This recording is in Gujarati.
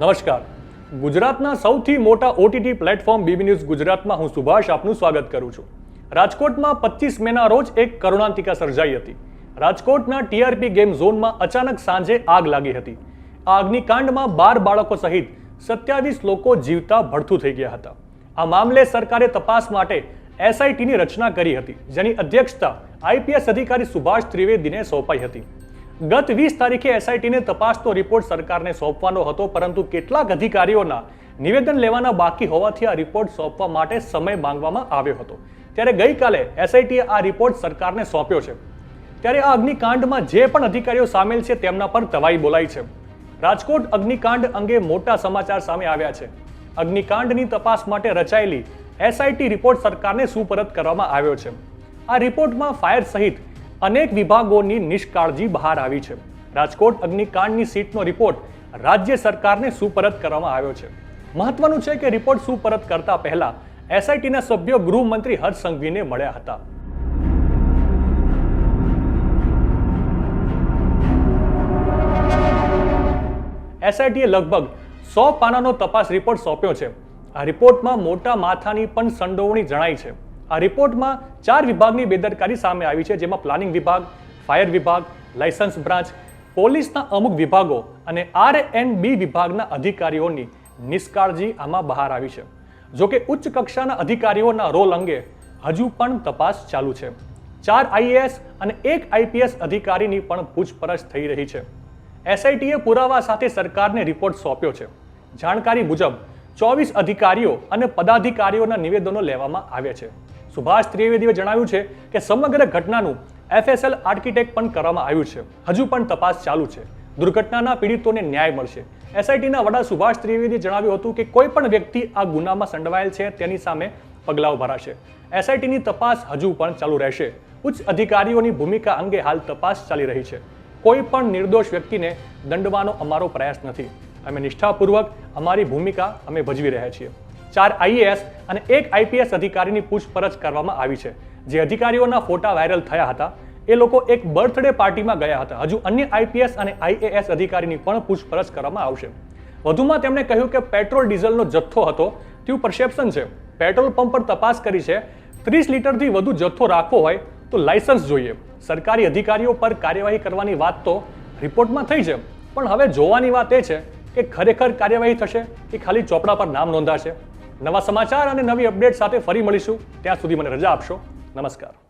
નમસ્કાર. ગુજરાતના સૌથી મોટા ઓટીટી પ્લેટફોર્મ બીબી ન્યૂઝ ગુજરાતમાં હું સુભાષ આપનું સ્વાગત કરું છું. રાજકોટમાં પચીસ મેના રોજ એક કરુણાંતિકા સર્જાઈ હતી. રાજકોટના ટીઆરપી ગેમ ઝોનમાં અચાનક સાંજે આગ લાગી હતી. આ અગ્નિકાંડમાં બાર બાળકો સહિત સત્યાવીસ લોકો જીવતા ભડથું થઈ ગયા હતા. આ મામલે સરકારે તપાસ માટે એસઆઈટીની રચના કરી હતી, જેની અધ્યક્ષતા આઈપીએસ અધિકારી સુભાષ ત્રિવેદીને સોંપાઈ હતી. ગત વીસ તારીખે એસઆઈટીને તપાસનો રિપોર્ટ સરકારને સોંપવાનો હતો, પરંતુ કેટલાક અધિકારીઓના નિવેદન લેવાના બાકી હોવાથી આ રિપોર્ટ સોંપવા માટે સમય માંગવામાં આવ્યો હતો. ત્યારે ગઈકાલે એસઆઈટીએ આ રિપોર્ટ સરકારને સોંપ્યો છે. ત્યારે આ અગ્નિકાંડમાં જે પણ અધિકારીઓ સામેલ છે તેમના પર તવાઈ બોલાઈ છે. રાજકોટ અગ્નિકાંડ અંગે મોટા સમાચાર સામે આવ્યા છે. અગ્નિકાંડની તપાસ માટે રચાયેલી એસઆઈટી રિપોર્ટ સરકારને સુપરત કરવામાં આવ્યો છે. આ રિપોર્ટમાં ફાયર સહિત અનેક વિભાગોની નિષ્કાળજી બહાર આવી છે. રાજકોટ અગ્નિકાંડની સીટનો રિપોર્ટ રાજ્ય સરકારને સુપરત કરવામાં આવ્યો છે. મહત્વનું છે કે રિપોર્ટ સુપરત કરતા પહેલા એસઆઈટીના સભ્યો ગૃહમંત્રી હર્ષ સંઘવીને મળ્યા હતા. એસઆઈટીએ લગભગ સો પાનાનો તપાસ રિપોર્ટ સોંપ્યો છે. આ રિપોર્ટમાં મોટા માથાની પણ સંડોવણી જણાઈ છે. આ રિપોર્ટમાં ચાર વિભાગની બેદરકારી સામે આવી છે, જેમાં પ્લાનિંગ વિભાગ, ફાયર વિભાગ, લાયસન્સ બ્રાન્ચ, પોલીસના અમુક વિભાગો અને આર એન બી વિભાગના અધિકારીઓની નિષ્કાળજી આમાં બહાર આવી છે. જોકે ઉચ્ચ કક્ષાના અધિકારીઓના રોલ અંગે હજુ પણ તપાસ ચાલુ છે. ચાર આઈએએસ અને એક આઈપીએસ અધિકારીની પણ પૂછપરછ થઈ રહી છે. એસઆઈટીએ પુરાવા સાથે સરકારને રિપોર્ટ સોંપ્યો છે. જાણકારી મુજબ ચોવીસ અધિકારીઓ અને પદાધિકારીઓના નિવેદનો લેવામાં આવ્યા છે. સુભાષ ત્રિવેદીએ જણાવ્યું છે કે સમગ્ર ઘટનાનું એફએસએલ આર્કિટેક્ટ પણ કરવામાં આવ્યું છે. હજુ પણ તપાસ ચાલુ છે. દુર્ઘટનાના પીડિતોને ન્યાય મળશે. એસઆઈટીના વડા સુભાષ ત્રિવેદીએ જણાવ્યું હતું કે કોઈ પણ વ્યક્તિ આ ગુનામાં સંડવાયેલ છે, તેની સામે પગલાઓ ભરાશે એસઆઈટીની તપાસ હજુ પણ ચાલુ રહેશે. ઉચ્ચ અધિકારીઓની ભૂમિકા અંગે હાલ તપાસ ચાલી રહી છે. કોઈ પણ નિર્દોષ વ્યક્તિને દંડવાનો અમારો પ્રયાસ નથી. અમે નિષ્ઠાપૂર્વક અમારી ભૂમિકા અમે ભજવી રહ્યા છીએ. ચાર આઈએએસ અને એક આઈપીએસ અધિકારીની પૂછપરછ કરવામાં આવી છે. જે અધિકારીઓના ફોટા વાયરલ થયા હતા, એ લોકો એક બર્થડે પાર્ટીમાં ગયા હતા. હજુ અન્ય આઈપીએસ અને આઈએએસ અધિકારીની પણ પૂછપરછ કરવામાં આવશે. વધુમાં તેમણે કહ્યું કે પેટ્રોલ ડીઝલનો જથ્થો હતો, તેવું પરસેપ્શન છે. પેટ્રોલ પંપ પર તપાસ કરી છે, ત્રીસ લીટરથી વધુ જથ્થો રાખવો હોય તો લાયસન્સ જોઈએ. સરકારી અધિકારીઓ પર કાર્યવાહી કરવાની વાત તો રિપોર્ટમાં થઈ છે. પણ હવે જોવાની વાત એ છે કે ખરેખર કાર્યવાહી થશે કે ખાલી ચોપડા પર નામ નોંધાશે? નવા સમાચાર અને નવી અપડેટ સાથે ફરી મળીશું. ત્યાં સુધી મને રજા આપશો. નમસ્કાર.